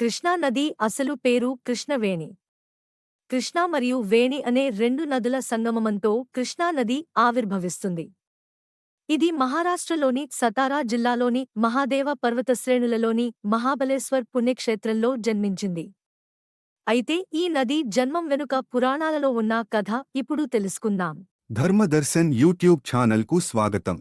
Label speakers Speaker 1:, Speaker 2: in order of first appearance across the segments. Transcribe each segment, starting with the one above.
Speaker 1: కృష్ణా నది అసలు పేరు కృష్ణవేణి కృష్ణా మరియు వేణి అనే రెండు నదుల సంగమమంతో కృష్ణా నది ఆవిర్భవిస్తుంది. ఇది మహారాష్ట్రలోని సతారా జిల్లాలోని మహాదేవ పర్వతశ్రేణులలోని మహాబలేశ్వర్ పుణ్యక్షేత్రంలో జన్మించింది. అయితే ఈ నది జన్మం వెనుక పురాణాలలో ఉన్న కథ ఇప్పుడు తెలుసుకుందాం.
Speaker 2: ధర్మదర్శన్ యూట్యూబ్ ఛానల్కు స్వాగతం.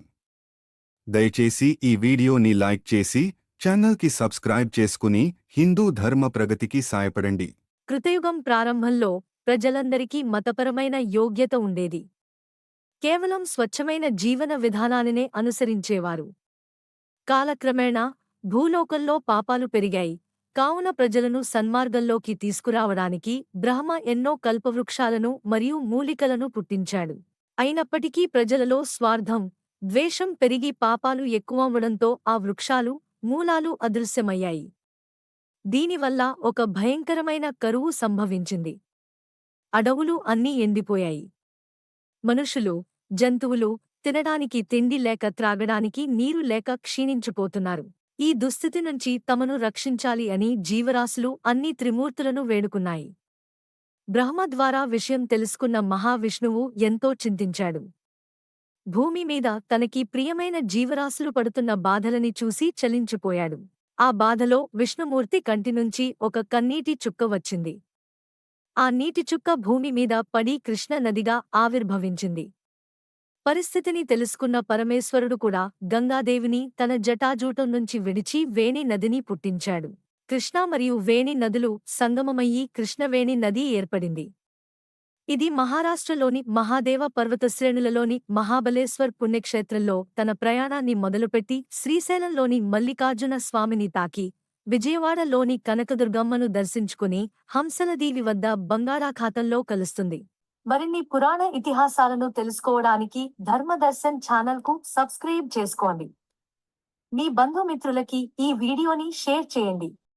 Speaker 2: దయచేసి ఈ వీడియోని లైక్ చేసి ఛానల్కి సబ్స్క్రైబ్ చేసుకుని హిందూ ధర్మ ప్రగతికి సాయపడండి.
Speaker 1: కృతయుగం ప్రారంభంలో ప్రజలందరికీ మతపరమైన యోగ్యత ఉండేది. కేవలం స్వచ్ఛమైన జీవన విధానానినే అనుసరించేవారు. కాలక్రమేణా భూలోకంలో పాపాలు పెరిగాయి. కావున ప్రజలను సన్మార్గంలోకి తీసుకురావడానికి బ్రహ్మ ఎన్నో కల్పవృక్షాలను మరియు మూలికలను పుట్టించాడు. అయినప్పటికీ ప్రజలలో స్వార్థం ద్వేషం పెరిగి పాపాలు ఎక్కువవడంతో ఆ వృక్షాలు మూలాలు అదృశ్యమయ్యాయి. దీనివల్ల ఒక భయంకరమైన కరువు సంభవించింది. అడవులు అన్నీ ఎండిపోయాయి. మనుషులు జంతువులు తినడానికి తిండి లేక త్రాగడానికి నీరు లేక క్షీణించిపోతున్నారు. ఈ దుస్థితి నుంచి తమను రక్షించాలి అని జీవరాశులు అన్ని త్రిమూర్తులను వేడుకున్నాయి. బ్రహ్మ ద్వారా విషయం తెలుసుకున్న మహావిష్ణువు ఎంతో చింతించాడు. భూమి మీద తనకి ప్రియమైన జీవరాశులు పడుతున్న బాధలని చూసి చలించిపోయాడు. ఆ బాధలో విష్ణుమూర్తి కంటినుంచి ఒక కన్నీటి చుక్క వచ్చింది. ఆ నీటి చుక్క భూమి మీద పడి కృష్ణ నదిగా ఆవిర్భవించింది. పరిస్థితిని తెలుసుకున్న పరమేశ్వరుడు కూడా గంగాదేవిని తన జటాజూటం నుంచి విడిచి వేణి నదిని పుట్టించాడు. కృష్ణా మరియు వేణి నదులు సంగమమయ్యి కృష్ణవేణి నది ఏర్పడింది. ఇది మహారాష్ట్రలోని మహాదేవ పర్వత శ్రేణులలోని మహాబలేశ్వర్ పుణ్యక్షేత్రంలో తన ప్రయాణాన్ని మొదలుపెట్టి శ్రీశైలంలోని మల్లికార్జున స్వామిని తాకి విజయవాడలోని కనకదుర్గమ్మను దర్శించుకుని హంసనదీవి వద్ద బంగారాఖాతంలో కలుస్తుంది. మరిన్ని పురాణ ఇతిహాసాలను తెలుసుకోవడానికి ధర్మదర్శన్ ఛానల్కు సబ్స్క్రైబ్ చేసుకోండి. మీ బంధుమిత్రులకి ఈ వీడియోని షేర్ చేయండి.